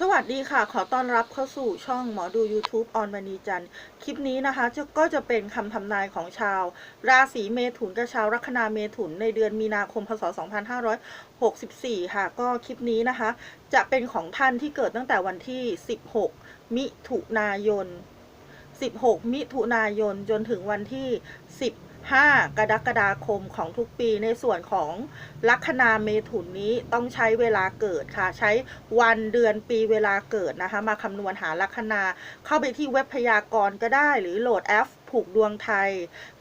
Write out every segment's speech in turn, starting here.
สวัสดีค่ะ ขอต้อนรับเข้าสู่ช่องหมอดู YouTube ออนมณีจันทร์คลิปนี้นะคะจะก็จะเป็นคำทำนายของชาว ราศีเมถุนกับชาวลัคนาเมถุนในเดือนมีนาคมพศ 2564 ค่ะ ก็คลิปนี้นะคะ จะเป็นของท่านที่เกิดตั้งแต่วันที่ 16 มิถุนายน 16 มิถุนายนจนถึงวันที่ 10 5 กรกฎาคมของทุกปีในส่วนของลัคนาเมถุนนี้ต้องใช้เวลาเกิดค่ะ ใช้วันเดือนปีเวลาเกิดนะคะ มาคำนวณหาลัคนา เข้าไปที่เว็บพยากรณ์ก็ได้ หรือโหลดแอปผูกดวงไทย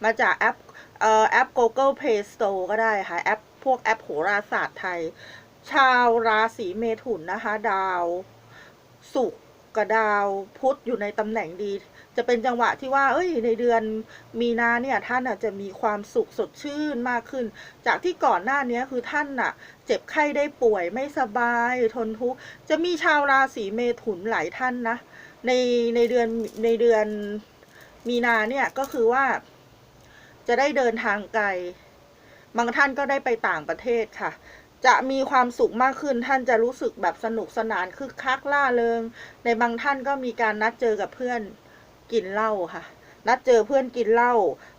มาจากแอปเอ่อแอป Google Play Store ก็ได้ค่ะ แอปพวกแอปโหราศาสตร์ไทย ชาวราศีเมถุนนะคะ ดาวศุกร์กับดาวพุธอยู่ในตำแหน่งดี จะเป็นจังหวะที่ว่า เอ้ย ในเดือนมีนาเนี่ยท่านอาจจะมีความสุขสดชื่นมากขึ้น จากที่ก่อนหน้านี้คือท่านน่ะ เจ็บไข้ได้ป่วยไม่สบายทนทุกข์จะมีชาวราศีเมถุนหลายท่านนะ ในในเดือนในเดือนมีนาเนี่ยก็คือว่า จะได้เดินทางไกล บางท่านก็ได้ไปต่างประเทศค่ะจะมีความสุขมากขึ้นท่านจะรู้สึกแบบสนุกสนานคึกคักล่าเริง ในบางท่านก็มีการนัดเจอกับเพื่อน กินเหล้าค่ะ นัดเจอเพื่อนกินเหล้า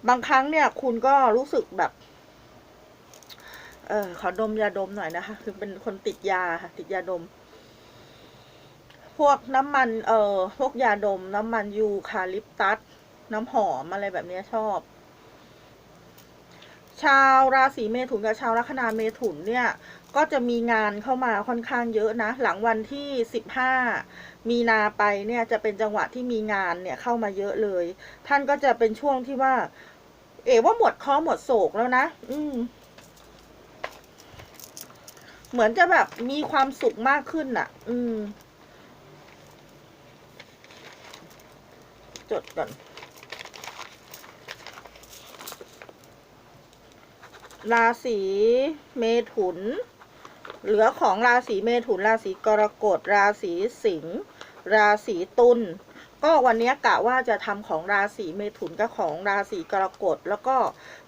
บางครั้งเนี่ย คุณก็รู้สึกแบบ เออขอดมยาดมหน่อยนะคะ คือเป็นคนติดยาค่ะ ติดยาดม พวกน้ำมัน เออพวกยาดม น้ำมันยูคาลิปตัส น้ำหอมอะไรแบบเนี้ยชอบ ชาวราศีเมถุนกับชาวลัคนาเมถุนเนี่ยก็จะมีงานเข้ามาค่อนข้างเยอะนะ หลังวันที่สิบห้ามีนาไปเนี่ยจะเป็นจังหวะที่มีงานเนี่ยเข้ามาเยอะเลย ท่านก็จะเป็นช่วงที่ว่า เอ๋ว่าหมดเคอหมดโศกแล้วนะ อืม เหมือนจะแบบมีความสุขมากขึ้นน่ะ อืม จดก่อน ราศีเมถุน เหลือของราศีเมถุน ราศีกรกฎ ราศีสิงห์ ราศีตุล ก็วันนี้กะว่าจะทำของราศีเมถุนกับของราศีกรกฎ แล้วก็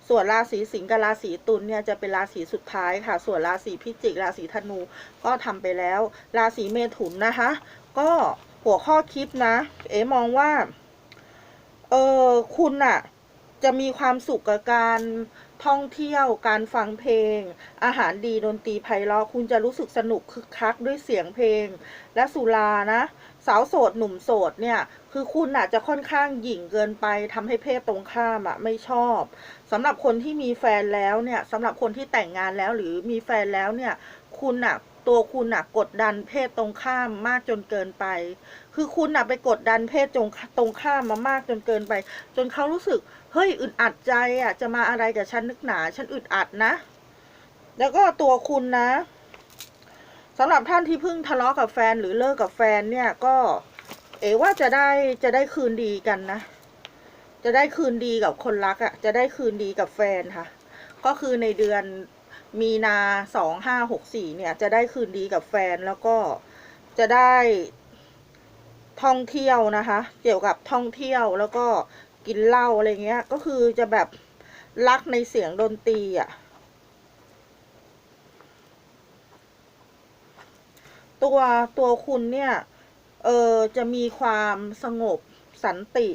ส่วนราศีสิงห์กับราศีตุลเนี่ยจะเป็นราศีสุดท้ายค่ะ ส่วนราศีพิจิก ราศีธนูก็ทำไปแล้ว ราศีเมถุนนะคะ ก็หัวข้อคลิปนะ เอ๋มองว่า เออคุณอะจะมีความสุขกับการ ท่องเที่ยว การฟังเพลง อาหารดีดนตรีไพเราะคุณจะรู้สึกสนุกคึกคักด้วยเสียงเพลง และสุรานะสาวโสดหนุ่มโสดเนี่ยคือคุณอาจจะค่อนข้างหยิ่งเกินไปทำให้เพศตรงข้ามอะไม่ชอบสำหรับคนที่มีแฟนแล้วเนี่ยสำหรับคนที่แต่งงานแล้วหรือมีแฟนแล้วเนี่ยคุณอะตัวคุณอะกดดันเพศตรงข้ามมากจนเกินไป คือคุณอะไปกดดันเพศตรงตรงข้ามมามากจนเกินไป จนเขารู้สึก เฮ้ยอึดอัดใจอะจะมาอะไรกับฉันนึกหนา ฉันอึดอัดนะ แล้วก็ตัวคุณนะสำหรับท่านที่เพิ่งทะเลาะกับแฟนหรือเลิกกับแฟนเนี่ยก็ เอ๋ว่าจะได้จะได้คืนดีกันนะ จะได้คืนดีกับคนรักอะ่ะ จะได้คืนดีกับแฟนค่ะ ก็คือในเดือนมีนาสองห้าหกสี่เนี่ย จะได้คืนดีกับแฟนแล้วก็จะได้ท่องเที่ยวนะคะ เกี่ยวกับท่องเที่ยวแล้วก็ กินเหล้าอะไรเงี้ย ก็คือจะแบบรักในเสียงดนตรีอะ ตัวตัวคุณเนี่ย เออจะมีความสงบสันติ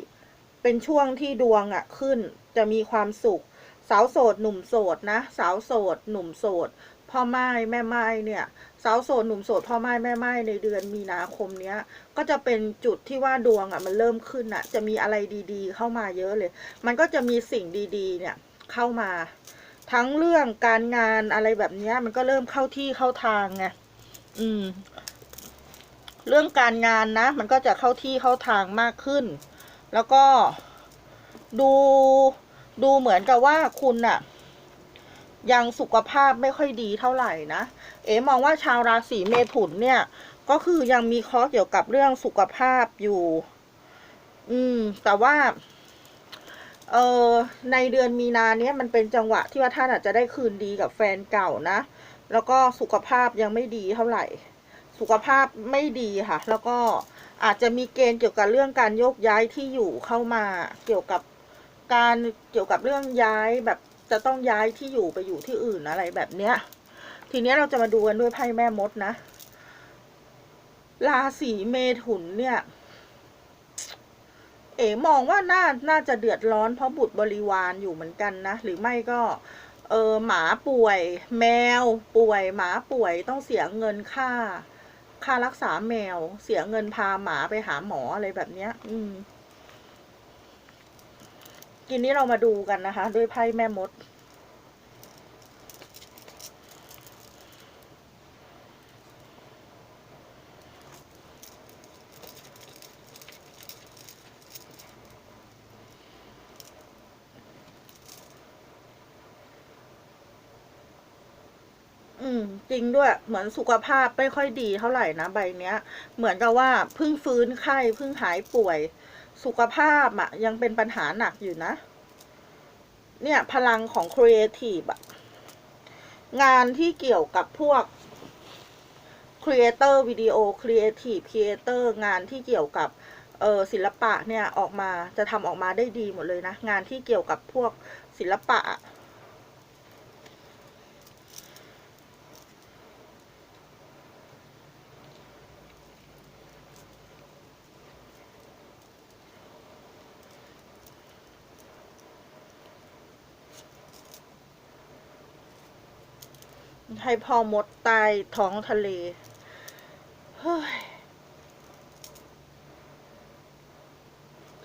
เป็นช่วงที่ดวงอะ่ะขึ้น จะมีความสุข สาวโสดหนุ่มโสดนะ สาวโสดหนุ่มโสดพ่อไม้แม่ไม้เนี่ย สาวโสดหนุ่มโสดพ่อไม้แม่ไม้ในเดือนมีนาคมเนี้ย ก็จะเป็นจุดที่ว่าดวงอะ่ะมันเริ่มขึ้นอะ่ะ จะมีอะไรดีๆ เข้ามาเยอะเลย มันก็จะมีสิ่งดีๆ เนี่ยเข้ามา ทั้งเรื่องการงานอะไรแบบเนี้ยมันก็เริ่มเข้าที่เข้าทางไงอืม เรื่องการงานนะ มันก็จะเข้าที่เข้าทางมากขึ้น แล้วก็ดูดูเหมือนกับว่าคุณน่ะ ยังสุขภาพไม่ค่อยดีเท่าไหร่นะ เอ๋มองว่าชาวราศีเมถุนเนี่ย ก็คือยังมีข้อเกี่ยวกับเรื่องสุขภาพอยู่ อืม แต่ว่า เออในเดือนมีนาเนี้ยมันเป็นจังหวะที่ว่าท่านอาจจะได้คืนดีกับแฟนเก่านะ แล้วก็สุขภาพยังไม่ดีเท่าไหร่ สุขภาพไม่ดีค่ะ แล้วก็อาจจะมีเกณฑ์เกี่ยวกับเรื่องการโยกย้ายที่อยู่เข้ามา เกี่ยวกับการเกี่ยวกับเรื่องย้ายแบบ จะต้องย้ายที่อยู่ไปอยู่ที่อื่นอะไรแบบเนี้ย ทีนี้เราจะมาดูกันด้วยไพ่แม่มดนะ ราศีเมถุนเนี่ย เอ๋มองว่าน่าน่าจะเดือดร้อนเพราะบุตรบริวารอยู่เหมือนกันนะ หรือไม่ก็ เออหมาป่วย แมวป่วย หมาป่วยต้องเสียเงินค่า ค่ารักษาแมว เสียเงินพาหมาไปหาหมออะไรแบบเนี้ย อืม กินนี้เรามาดูกันนะคะ ด้วยไพ่แม่มด อืม จริงด้วย เหมือนสุขภาพไม่ค่อยดีเท่าไหร่นะใบเนี้ย เหมือนกับว่าเพิ่งฟื้นไข้เพิ่งหายป่วย สุขภาพอะยังเป็นปัญหาหนักอยู่นะ เนี่ยพลังของครีเอทีฟอะงานที่เกี่ยวกับพวกครีเอเตอร์วิดีโอครีเอทีฟครีเอเตอร์งานที่เกี่ยวกับเออศิลปะเนี่ยออกมาจะทำออกมาได้ดีหมดเลยนะ งานที่เกี่ยวกับพวกศิลปะ ให้พ่อมดตายท้องทะเล เฮ้ย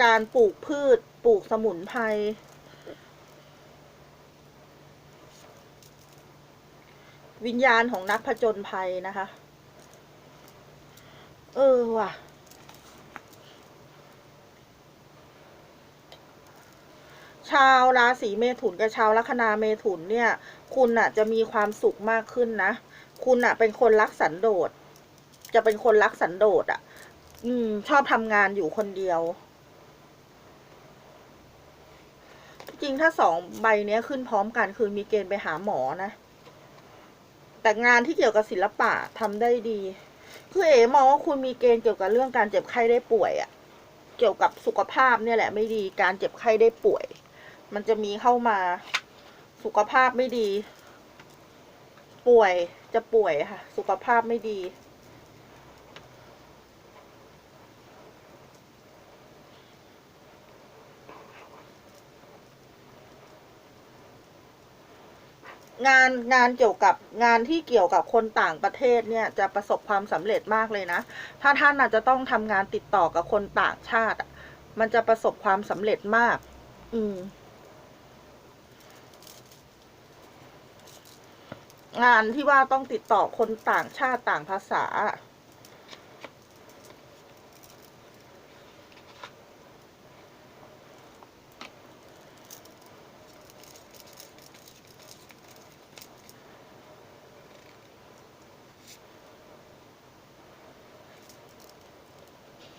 การปลูกพืช ปลูกสมุนไพร วิญญาณของนักผจญภัยนะคะ เออว่ะ ชาวราศีเมถุนกับชาวลัคนาเมถุนเนี่ย คุณน่ะจะมีความสุขมากขึ้นนะ คุณน่ะเป็นคนรักสันโดษ จะเป็นคนรักสันโดษอะอืม ชอบทำงานอยู่คนเดียว จริงถ้าสองใบเนี้ยขึ้นพร้อมกันคือมีเกณฑ์ไปหาหมอนะ แต่งานที่เกี่ยวกับศิลปะทำได้ดี คือเอ๋มองว่าคุณมีเกณฑ์เกี่ยวกับเรื่องการเจ็บไข้ได้ป่วยอะเกี่ยวกับสุขภาพเนี่ยแหละไม่ดีการเจ็บไข้ได้ป่วย มันจะมีเข้ามา สุขภาพไม่ดี ป่วยจะป่วยค่ะ สุขภาพไม่ดี งานงานเกี่ยวกับงานที่เกี่ยวกับคนต่างประเทศเนี่ยจะประสบความสำเร็จมากเลยนะ ถ้าท่านอาจจะต้องทำงานติดต่อกับคนต่างชาติ มันจะประสบความสำเร็จมาก อืม งานที่ว่าต้องติดต่อคนต่างชาติต่างภาษา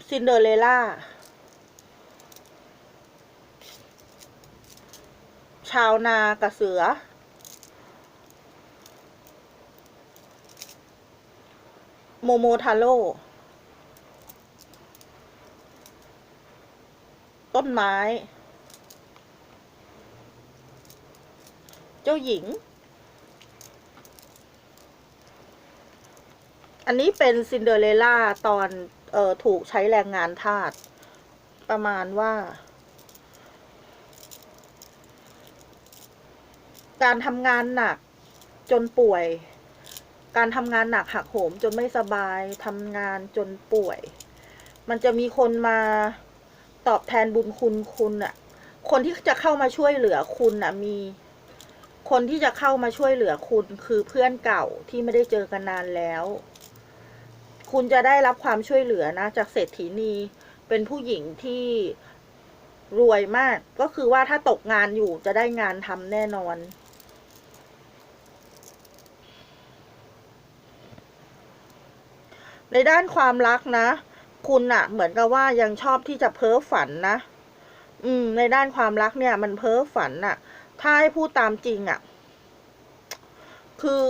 ซินเดอเรลล่า ชาวนากับเสือ โมโมทาโร่ต้นไม้ เจ้าหญิง อันนี้เป็นซินเดอเรลล่าตอนเออถูกใช้แรงงานทาสประมาณว่า การทำงานหนักจนป่วย การทำงานหนักหักโหมจนไม่สบายทำงานจนป่วย มันจะมีคนมาตอบแทนบุญคุณคุณอะคนที่จะเข้ามาช่วยเหลือคุณอะมี คนที่จะเข้ามาช่วยเหลือคุณคือเพื่อนเก่าที่ไม่ได้เจอกันนานแล้ว คุณจะได้รับความช่วยเหลือนะจากเศรษฐีนีเป็นผู้หญิงที่รวยมาก ก็คือว่าถ้าตกงานอยู่จะได้งานทำแน่นอน ในด้านความรักนะ คุณอะเหมือนกับว่ายังชอบที่จะเพ้อฝันนะ อืม ในด้านความรักเนี่ย มันเพ้อฝันอะถ้าให้พูดตามจริงอะคือ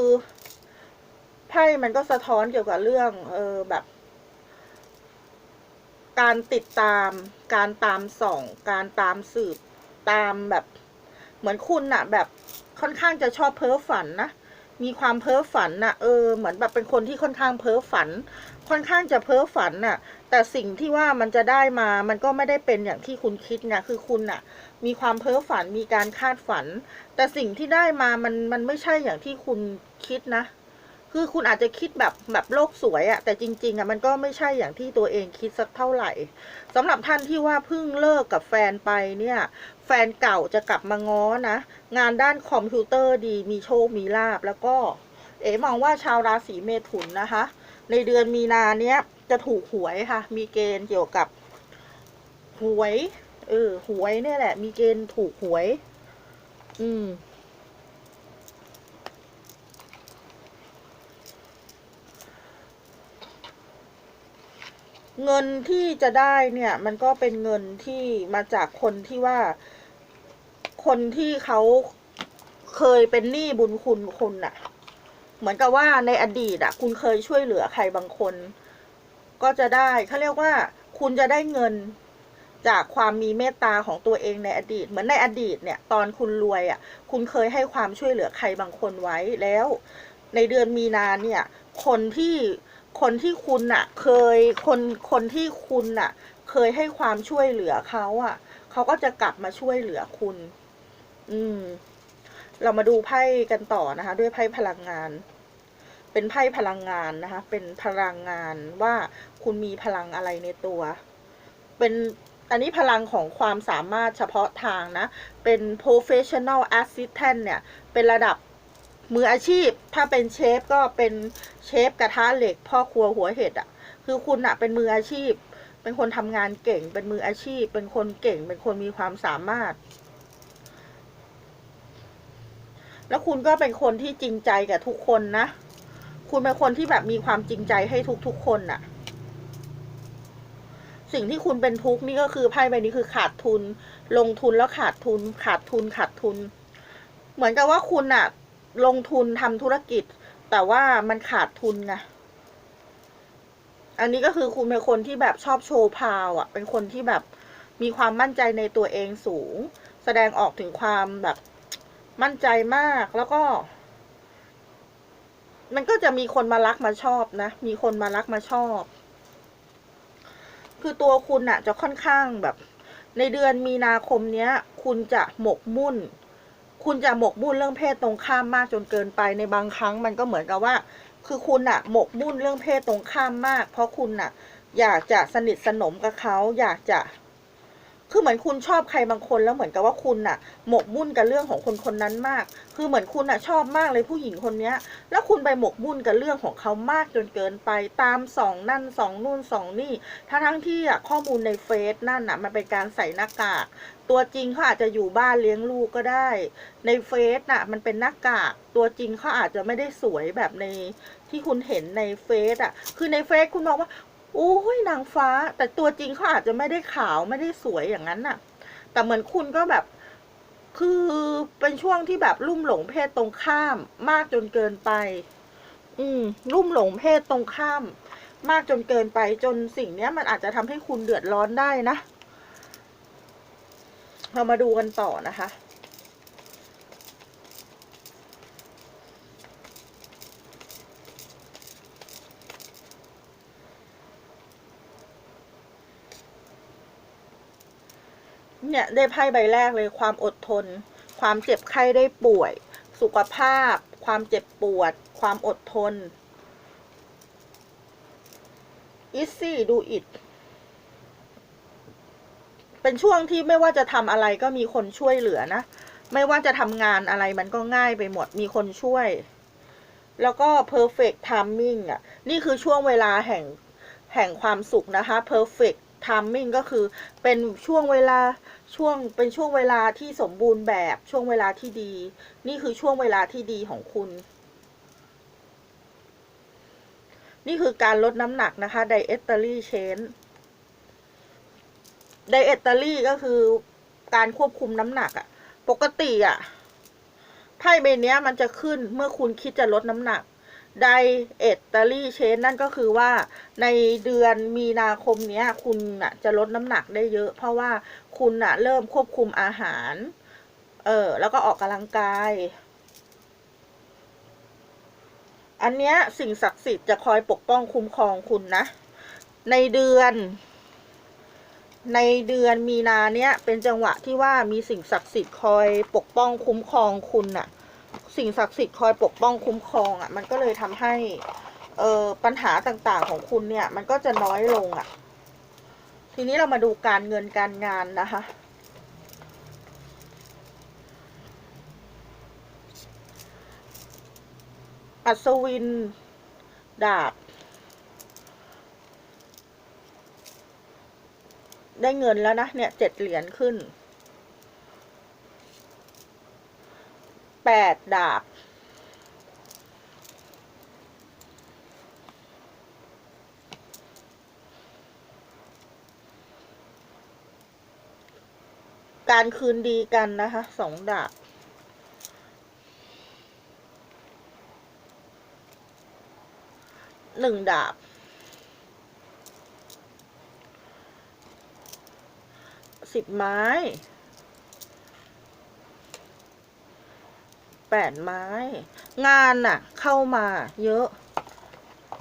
ไพ่มันก็สะท้อนเกี่ยวกับเรื่อง เออแบบ การติดตาม การตามส่อง การตามสืบ ตามแบบ เหมือนคุณอะแบบค่อนข้างจะชอบเพ้อฝันนะ มีความเพ้อฝันน่ะเออเหมือนแบบเป็นคนที่ค่อนข้างเพ้อฝัน ค่อนข้างจะเพ้อฝันน่ะ แต่สิ่งที่ว่ามันจะได้มามันก็ไม่ได้เป็นอย่างที่คุณคิดไงคือคุณน่ะ มีความเพ้อฝันมีการคาดฝัน แต่สิ่งที่ได้มามันมันไม่ใช่อย่างที่คุณคิดนะ คือคุณอาจจะคิดแบบแบบโลกสวยอะแต่จริง ๆอะมันก็ไม่ใช่อย่างที่ตัวเองคิดสักเท่าไหร่สำหรับท่านที่ว่าเพิ่งเลิกกับแฟนไปเนี่ย แฟนเก่าจะกลับมาง้อนะ งานด้านคอมพิวเตอร์ดีมีโชคมีลาบแล้วก็ เอ๋มองว่าชาวราศีเมถุนนะคะ ในเดือนมีนาเนี้ยจะถูกหวยค่ะ มีเกณฑ์เกี่ยวกับหวยเออหวยเนี่ยแหละ มีเกณฑ์ถูกหวย อืมเงินที่จะได้เนี่ยมันก็เป็นเงินที่มาจากคนที่ว่า คนที่เขาเคยเป็นหนี้บุญคุณคุณน่ะ เหมือนกับว่าในอดีตอะคุณเคยช่วยเหลือใครบางคน ก็จะได้เขาเรียกว่า คุณจะได้เงินจากความมีเมตตาของตัวเองในอดีต เหมือนในอดีตเนี่ย ตอนคุณรวยอะ คุณเคยให้ความช่วยเหลือใครบางคนไว้แล้ว ในเดือนมีนาเนี่ย คนที่คนที่คุณน่ะ เคยคนคนที่คุณน่ะ เคยให้ความช่วยเหลือเขาอะเขาก็จะกลับมาช่วยเหลือคุณ อืม เรามาดูไพ่กันต่อนะคะ ด้วยไพ่พลังงาน เป็นไพ่พลังงานนะคะ เป็นพลังงานว่าคุณมีพลังอะไรในตัว เป็นอันนี้พลังของความสามารถเฉพาะทางนะ เป็น professional assistant เนี่ย เป็นระดับมืออาชีพ ถ้าเป็นเชฟก็เป็นเชฟกระทะเหล็ก พ่อครัวหัวเห็ดอะ่ะ คือคุณอะเป็นมืออาชีพ เป็นคนทำงานเก่ง เป็นมืออาชีพ เป็นคนเก่ง เป็นคนมีความสามารถ แล้วคุณก็เป็นคนที่จริงใจกับทุกคนนะ คุณเป็นคนที่แบบมีความจริงใจให้ทุกๆคนน่ะ สิ่งที่คุณเป็นทุกข์นี่ก็คือไพ่ใบนี้คือขาดทุน ลงทุนแล้วขาดทุน ขาดทุนขาดทุน เหมือนกับว่าคุณอะลงทุนทำธุรกิจ แต่ว่ามันขาดทุนไงอันนี้ก็คือคุณเป็นคนที่แบบชอบโชว์พาวอะเป็นคนที่แบบมีความมั่นใจในตัวเองสูง แสดงออกถึงความแบบ มั่นใจมากแล้วก็ มันก็จะมีคนมารักมาชอบนะ มีคนมารักมาชอบ คือตัวคุณอะจะค่อนข้างแบบ ในเดือนมีนาคมเนี้ย คุณจะหมกมุ่น คุณจะหมกมุ่นเรื่องเพศตรงข้ามมากจนเกินไปในบางครั้ง มันก็เหมือนกับว่า คือคุณอะหมกมุ่นเรื่องเพศตรงข้ามมาก เพราะคุณอะอยากจะสนิทสนมกับเขาอยากจะ คือเหมือนคุณชอบใครบางคนแล้วเหมือนกับว่าคุณน่ะ หมกมุ่นกับเรื่องของคนคนนั้นมาก คือเหมือนคุณน่ะชอบมากเลยผู้หญิงคนเนี้ย แล้วคุณไปหมกมุ่นกับเรื่องของเขามากจนเกินไปตามสองนั่นสองนู่นสองนี่ทั้งทั้งที่อะข้อมูลในเฟซนั่นน่ะมันเป็นการใส่หน้ากาก ตัวจริงเขาอาจจะอยู่บ้านเลี้ยงลูกก็ได้ ในเฟซน่ะมันเป็นหน้ากาก ตัวจริงเขาอาจจะไม่ได้สวยแบบในที่คุณเห็นในเฟซอะ คือในเฟซคุณมองว่า โอ้ยนางฟ้า แต่ตัวจริงเขาอาจจะไม่ได้ขาวไม่ได้สวยอย่างนั้นน่ะ แต่เหมือนคุณก็แบบ คือเป็นช่วงที่แบบลุ่มหลงเพศตรงข้าม มากจนเกินไป อืม ลุ่มหลงเพศตรงข้าม มากจนเกินไปจนสิ่งเนี้ย มันอาจจะทำให้คุณเดือดร้อนได้นะ เรามาดูกันต่อนะคะ เนี่ยได้ไพ่ใบแรกเลยความอดทน ความเจ็บไข้ได้ป่วย สุขภาพ ความเจ็บปวด ความอดทน easy do it เป็นช่วงที่ไม่ว่าจะทำอะไรก็มีคนช่วยเหลือนะ ไม่ว่าจะทำงานอะไรมันก็ง่ายไปหมดมีคนช่วย แล้วก็ perfect timing อะ นี่คือช่วงเวลาแห่งแห่งความสุขนะคะ perfect timing ก็คือเป็นช่วงเวลา ช่วงเป็นช่วงเวลาที่สมบูรณ์แบบช่วงเวลาที่ดี นี่คือช่วงเวลาที่ดีของคุณ นี่คือการลดน้ำหนักนะคะ dietary change dietary ก็คือการควบคุมน้ำหนักอะปกติอะไพ่ใบนี้มันจะขึ้นเมื่อคุณคิดจะลดน้ำหนัก ไดเอตเตอรี่เชนนั่นก็คือว่าในเดือนมีนาคมนี้คุณน่ะจะลดน้ำหนักได้เยอะ เพราะว่าคุณน่ะเริ่มควบคุมอาหาร เออแล้วก็ออกกำลังกาย อันเนี้ยสิ่งศักดิ์สิทธิ์จะคอยปกป้องคุ้มครองคุณนะ ในเดือน ในเดือนมีนาเนี้ยเป็นจังหวะที่ว่ามีสิ่งศักดิ์สิทธิ์คอยปกป้องคุ้มครองคุณน่ะ สิ่งศักดิ์สิทธิ์คอยปกป้องคุ้มครองอะ มันก็เลยทำให้เออปัญหาต่างๆของคุณเนี่ย มันก็จะน้อยลงอะ ทีนี้เรามาดูการเงินการงานนะคะอัศวิน ดาบ ได้เงินแล้วนะ เนี่ยเจ็ดเหรียญขึ้น แปดดาบ การคืนดีกันนะคะสองดาบหนึ่งดาบสิบไม้ แปดไม้ งานน่ะ เข้ามาเยอะ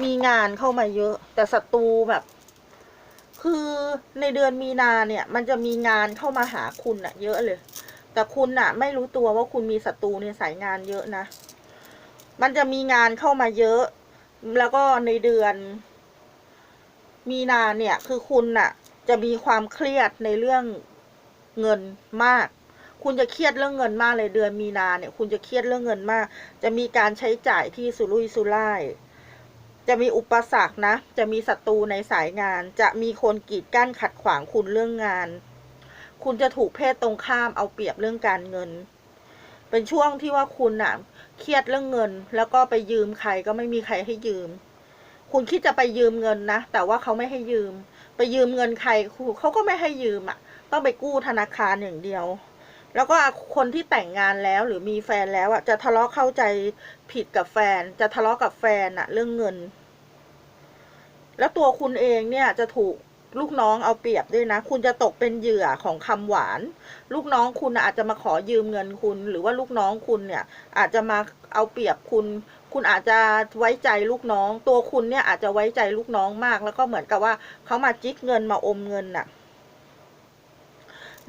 มีงานเข้ามาเยอะ แต่ศัตรูแบบ คือในเดือนมีนาเนี่ย มันจะมีงานเข้ามาหาคุณน่ะ เยอะเลย แต่คุณน่ะ ไม่รู้ตัวว่าคุณมีศัตรูในสายงานเยอะนะ มันจะมีงานเข้ามาเยอะ แล้วก็ในเดือน มีนาเนี่ย คือคุณน่ะ จะมีความเครียดในเรื่องเงินมาก คุณจะเครียดเรื่องเงินมากเลยเดือนมีนาเนี่ย คุณจะเครียดเรื่องเงินมาก จะมีการใช้จ่ายที่สุรุ่ยสุร่าย จะมีอุปสรรคนะ จะมีศัตรูในสายงาน จะมีคนกีดกั้นขัดขวางคุณเรื่องงาน คุณจะถูกเพศตรงข้ามเอาเปรียบเรื่องการเงิน เป็นช่วงที่ว่าคุณน่ะเครียดเรื่องเงิน แล้วก็ไปยืมใครก็ไม่มีใครให้ยืม คุณคิดจะไปยืมเงินนะ แต่ว่าเขาไม่ให้ยืม ไปยืมเงินใครเขาก็ไม่ให้ยืมอะต้องไปกู้ธนาคารอย่างเดียว แล้วก็คนที่แต่งงานแล้วหรือมีแฟนแล้วอะจะทะเลาะเข้าใจผิดกับแฟน จะทะเลาะกับแฟนอะเรื่องเงิน แล้วตัวคุณเองเนี่ยจะถูกลูกน้องเอาเปรียบด้วยนะ คุณจะตกเป็นเหยื่อของคำหวาน ลูกน้องคุณอาจจะมาขอยืมเงินคุณ หรือว่าลูกน้องคุณเนี่ย อาจจะมาเอาเปรียบคุณ คุณอาจจะไว้ใจลูกน้อง ตัวคุณเนี่ยอาจจะไว้ใจลูกน้องมาก แล้วก็เหมือนกับว่าเขามาจิกเงินมาอมเงินน่ะ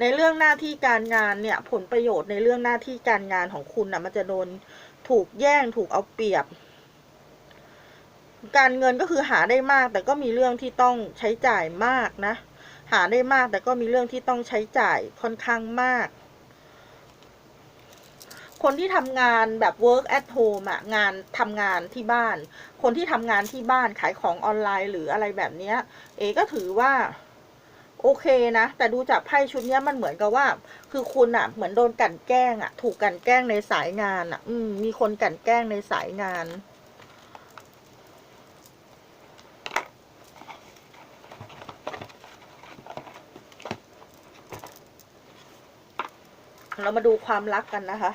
ในเรื่องหน้าที่การงานเนี่ย ผลประโยชน์ในเรื่องหน้าที่การงานของคุณน่ะ มันจะโดนถูกแย่งถูกเอาเปรียบ การเงินก็คือหาได้มาก แต่ก็มีเรื่องที่ต้องใช้จ่ายมากนะ หาได้มากแต่ก็มีเรื่องที่ต้องใช้จ่ายค่อนข้างมาก คนที่ทำงานแบบ work at home อะงานทำงานที่บ้าน คนที่ทำงานที่บ้านขายของออนไลน์หรืออะไรแบบนี้เอก็ถือว่า โอเคนะ แต่ดูจากไพ่ชุดนี้มันเหมือนกับว่า คือคุณอะเหมือนโดนกั่นแกล้งอะถูกกั่นแกล้งในสายงานอะอืมมีคนกั่นแกล้งในสายงานเรามาดูความรักกันนะคะ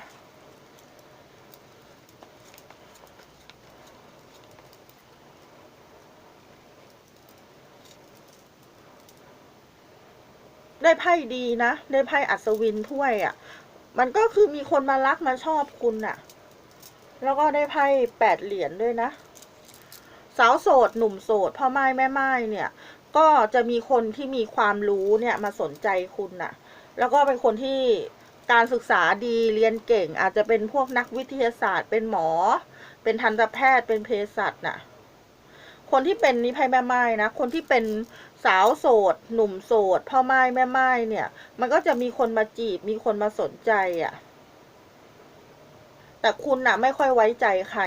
ได้ไพ่ดีนะ ได้ไพ่อัศวินถ้วยอะ่ะ มันก็คือมีคนมารักมาชอบคุณอะ่ะ แล้วก็ได้ไพ่แปดเหรียญด้วยนะ สาวโสดหนุ่มโสดพ่อไม้แม่ไม้เนี่ย ก็จะมีคนที่มีความรู้เนี่ยมาสนใจคุณน่ะ แล้วก็เป็นคนที่การศึกษาดีเรียนเก่ง อาจจะเป็นพวกนักวิทยาศาสตร์ เป็นหมอ เป็นทันตแพทย์เป็นเภสัชน่ะ คนที่เป็นนิพายแม่ไม้นะ คนที่เป็น สาวโสด หนุ่มโสด พ่อไม้แม่ไม้เนี่ย มันก็จะมีคนมาจีบ มีคนมาสนใจอะ่ะ แต่คุณน่ะ ไม่ค่อยไว้ใจใคร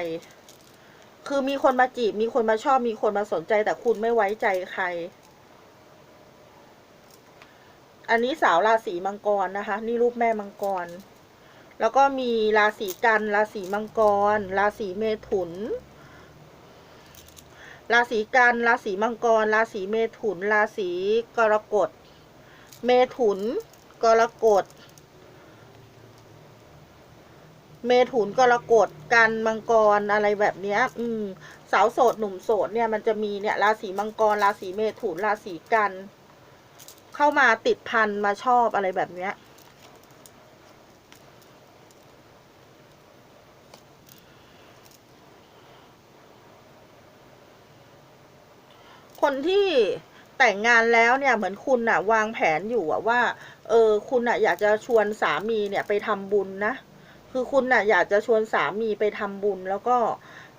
คือมีคนมาจีบ มีคนมาชอบ มีคนมาสนใจ แต่คุณไม่ไว้ใจใคร อันนี้สาวราศีมังกรนะคะ นี่รูปแม่มังกร แล้วก็มีราศีกัน ราศีมังกร ราศีเมถุน ราศีกัน ราศีมังกร ราศีเมถุน ราศีกรกฎ เมถุน กรกฎ เมถุนกรกฎกันมังกรอะไรแบบเนี้ย อืม สาวโสดหนุ่มโสดเนี่ยมันจะมีเนี่ย ราศีมังกร ราศีเมถุน ราศีกัน เข้ามาติดพันมาชอบอะไรแบบเนี้ย คนที่แต่งงานแล้วเนี่ยเหมือนคุณน่ะวางแผนอยู่อะว่า เออคุณน่ะอยากจะชวนสามีเนี่ยไปทำบุญนะ คือคุณน่ะอยากจะชวนสามีไปทำบุญ แล้วก็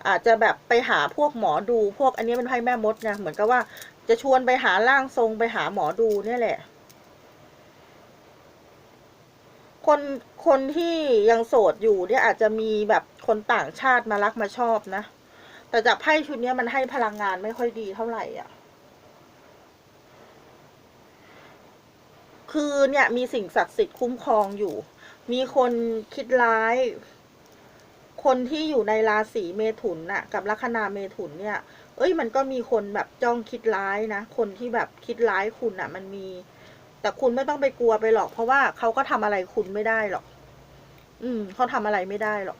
อาจจะแบบไปหาพวกหมอดูพวกอันนี้เป็นไพ่แม่มดไงเหมือนกับว่าจะชวนไปหาร่างทรงไปหาหมอดูเนี่ยแหละ คนคนที่ยังโสดอยู่เนี่ยอาจจะมีแบบคนต่างชาติมารักมาชอบนะ แต่จากไพ่ชุดนี้มันให้พลังงานไม่ค่อยดีเท่าไหร่อะ คือเนี่ยมีสิ่งศักดิ์สิทธิ์คุ้มครองอยู่ มีคนคิดร้าย คนที่อยู่ในราศีเมถุนน่ะ กับลัคนาเมถุนเนี่ย เอ้ยมันก็มีคนแบบจ้องคิดร้ายนะ คนที่แบบคิดร้ายคุณน่ะ มันมี แต่คุณไม่ต้องไปกลัวไปหรอก เพราะว่าเขาก็ทำอะไรคุณไม่ได้หรอก อืมเขาทำอะไรไม่ได้หรอก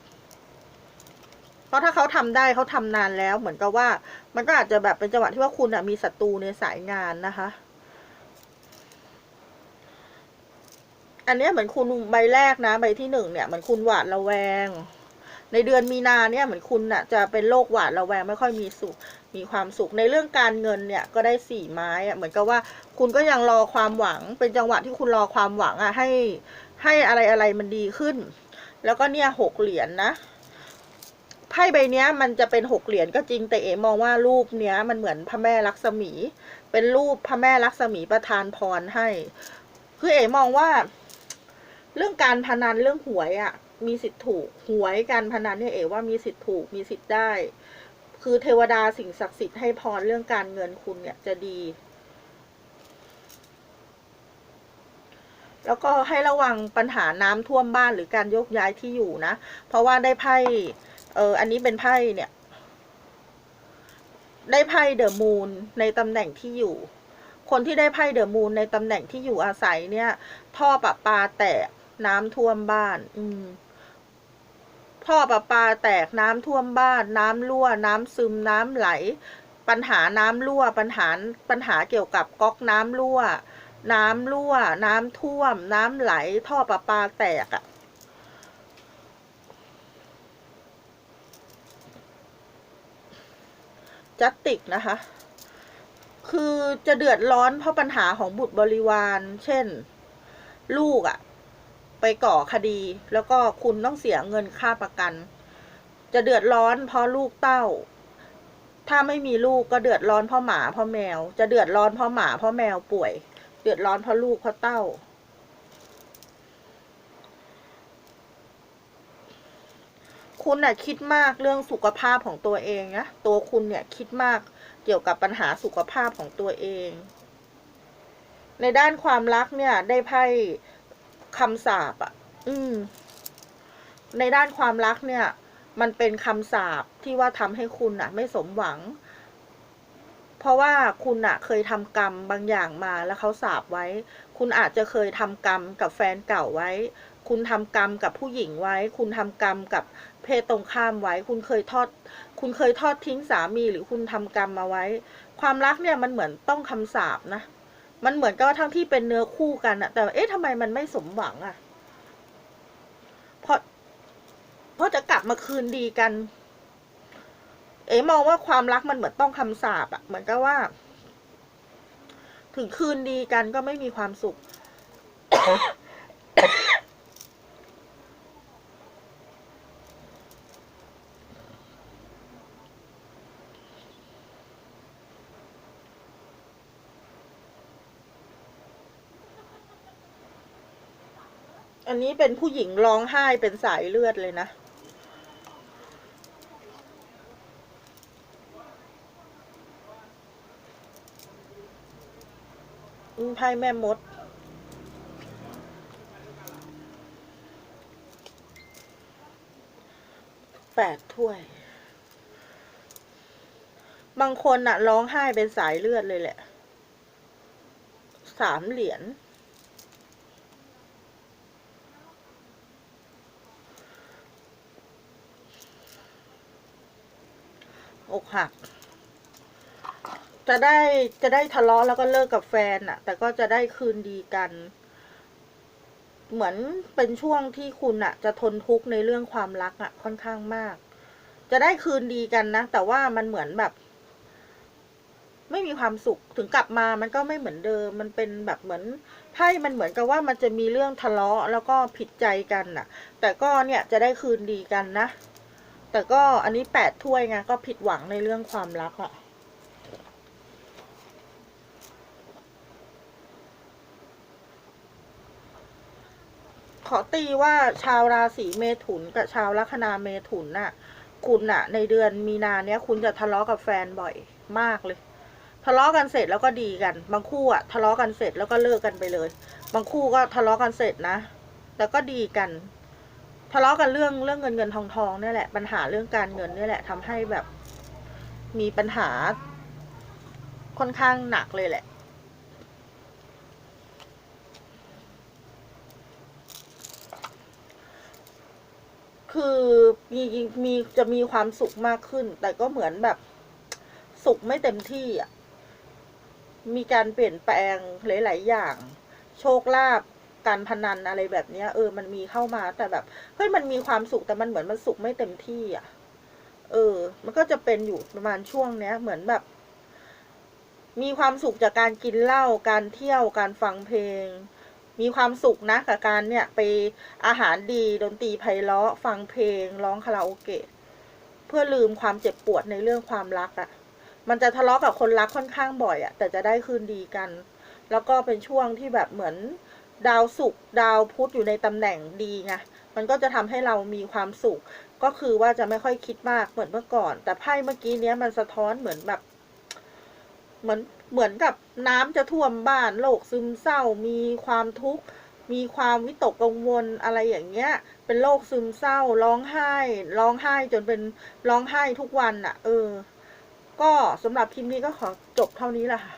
เพราะถ้าเขาทำได้เขาทำนานแล้ว เหมือนกับว่า มันก็อาจจะแบบเป็นจังหวะที่ว่าคุณอะมีศัตรูในสายงานนะคะ อันนี้เหมือนคุณใบแรกนะ ใบที่หนึ่งเนี่ยเหมือนคุณหวาดระแวง ในเดือนมีนาเนี่ยเหมือนคุณน่ะจะเป็นโรคหวาดระแวงไม่ค่อยมีสุขมีความสุขในเรื่องการเงินเนี่ยก็ได้สี่ไม้อะเหมือนกับว่าคุณก็ยังรอความหวัง เป็นจังหวะที่คุณรอความหวังอะให้ให้อะไรอะไรมันดีขึ้น แล้วก็เนี่ยหกเหรียญนะไพ่ใบเนี้ยมันจะเป็นหกเหรียญก็จริงแต่เอ๋มองว่ารูปเนี้ยมันเหมือนพระแม่ลักษมี เป็นรูปพระแม่ลักษมีประทานพรให้ คือเอ๋มองว่า เรื่องการพนันเรื่องหวยอะ่ะ มีสิทธิ์ถูกหวยการพนันเนี่ยเอ๋ว่ามีสิทธิ์ถูกมีสิทธิ์ได้ คือเทวดาสิ่งศักดิ์สิทธิ์ให้พรเรื่องการเงินคุณเนี่ยจะดี แล้วก็ให้ระวังปัญหาน้ำท่วมบ้านหรือการยกย้ายที่อยู่นะ เพราะว่าได้ไพ่เอออันนี้เป็นไพ่เนี่ย ได้ไพ่เดอะมูนในตำแหน่งที่อยู่คนที่ได้ไพ่เดอะมูนในตำแหน่งที่อยู่อาศัยเนี่ย ท่อประปาแตก น้ำท่วมบ้าน อืมท่อประปาแตกน้ำท่วมบ้าน น้ำรั่ว น้ำซึมน้ำไหล ปัญหาน้ำรั่ว ปัญหาปัญหาเกี่ยวกับก๊อกน้ำรั่ว น้ำรั่ว น้ำท่วม น้ำไหล ท่อประปาแตกอะ่ะจัตติกนะคะ คือจะเดือดร้อนเพราะปัญหาของบุตรบริวาร เช่น ลูกอะ่ะ ไปก่อคดี แล้วก็คุณต้องเสียเงินค่าประกัน จะเดือดร้อนเพราะลูกเต้า ถ้าไม่มีลูกก็เดือดร้อนเพราะหมาเพราะแมว จะเดือดร้อนเพราะหมาเพราะแมวป่วย เดือดร้อนเพราะลูกเพราะเต้าคุณน่ะคิดมากเรื่องสุขภาพของตัวเองนะตัวคุณเนี่ยคิดมากเกี่ยวกับปัญหาสุขภาพของตัวเอง ในด้านความรักเนี่ยได้ไพ่ คำสาปอะ อืม ในด้านความรักเนี่ย มันเป็นคำสาปที่ว่าทำให้คุณอะ ไม่สมหวัง เพราะว่าคุณอะ เคยทำกรรมบางอย่างมาแล้วเขาสาปไว้ คุณอาจจะเคยทำกรรมกับแฟนเก่าไว้ คุณทำกรรมกับผู้หญิงไว้ คุณทำกรรมกับเพศตรงข้ามไว้ คุณเคยทอด คุณเคยทอดทิ้งสามีหรือคุณทำกรรมมาไว้ ความรักเนี่ยมันเหมือนต้องคำสาปนะ มันเหมือนกับทั้งที่เป็นเนื้อคู่กันอะแต่เอ๊ะทำไมมันไม่สมหวังอะเพราะเพราะจะกลับมาคืนดีกัน เอ๋มองว่าความรักมันเหมือนต้องคำสาปอะเหมือนกับว่า ถึงคืนดีกันก็ไม่มีความสุข อันนี้เป็นผู้หญิงร้องไห้เป็นสายเลือดเลยนะ ไพ่แม่มด แปดถ้วย บางคนอะร้องไห้เป็นสายเลือดเลยแหละ สามเหรียญ อกหัก จะได้จะได้ทะเลาะแล้วก็เลิกกับแฟนอะแต่ก็จะได้คืนดีกัน เหมือนเป็นช่วงที่คุณอะจะทนทุกข์ในเรื่องความรักอะค่อนข้างมาก จะได้คืนดีกันนะ แต่ว่ามันเหมือนแบบ ไม่มีความสุขถึงกลับมามันก็ไม่เหมือนเดิม มันเป็นแบบเหมือนไพ่มันเหมือนกับว่ามันจะมีเรื่องทะเลาะแล้วก็ผิดใจกันน่ะแต่ก็เนี่ยจะได้คืนดีกันนะ แต่ก็อันนี้แปดถ้วยไงก็ผิดหวังในเรื่องความรักอะขอตีว่าชาวราศีเมถุนกับชาวลัคนาเมถุนน่ะ คุณน่ะ ในเดือนมีนาเนี้ยคุณจะทะเลาะกับแฟนบ่อยมากเลย ทะเลาะกันเสร็จแล้วก็ดีกัน บางคู่อะทะเลาะกันเสร็จแล้วก็เลิกกันไปเลย บางคู่ก็ทะเลาะกันเสร็จนะ แล้วก็ดีกัน ทะเลาะกันเรื่องเรื่องเงินเงินทองทองนี่แหละ ปัญหาเรื่องการเงินนี่แหละทำให้แบบมีปัญหาค่อนข้างหนักเลยแหละ คือมีมีจะมีความสุขมากขึ้น แต่ก็เหมือนแบบสุขไม่เต็มที่อะ มีการเปลี่ยนแปลงหลาย ๆ อย่าง โชคลาภ การพนันอะไรแบบเนี้ย เออ มันมีเข้ามาแต่แบบเฮ้ยมันมีความสุขแต่มันเหมือนมันสุขไม่เต็มที่อะ เออ มันก็จะเป็นอยู่ประมาณช่วงเนี้ย เหมือนแบบ มีความสุขจากการกินเหล้าการเที่ยวการฟังเพลง มีความสุขนะกับการเนี่ย ไปอาหารดีดนตรีไพเราะ ฟังเพลง ร้องคาราโอเกะเพื่อลืมความเจ็บปวดในเรื่องความรักอะ่ะ มันจะทะเลาะกับคนรักค่อนข้างบ่อยอะ่ะ แต่จะได้คืนดีกัน แล้วก็เป็นช่วงที่แบบเหมือน ดาวศุกร์ดาวพุธอยู่ในตำแหน่งดีไงมันก็จะทำให้เรามีความสุข ก็คือว่าจะไม่ค่อยคิดมากเหมือนเมื่อก่อน แต่ไพ่เมื่อกี้เนี้ยมันสะท้อนเหมือนแบบ เหมือนเหมือนกับน้ำจะท่วมบ้านโรคซึมเศร้า มีความทุกข์มีความวิตกกังวลอะไรอย่างเงี้ย เป็นโรคซึมเศร้า ร้องไห้ ร้องไห้จนเป็นร้องไห้ทุกวันอะ่ะ เออ ก็สำหรับคลิปนี้ก็ขอจบเท่านี้แหละค่ะ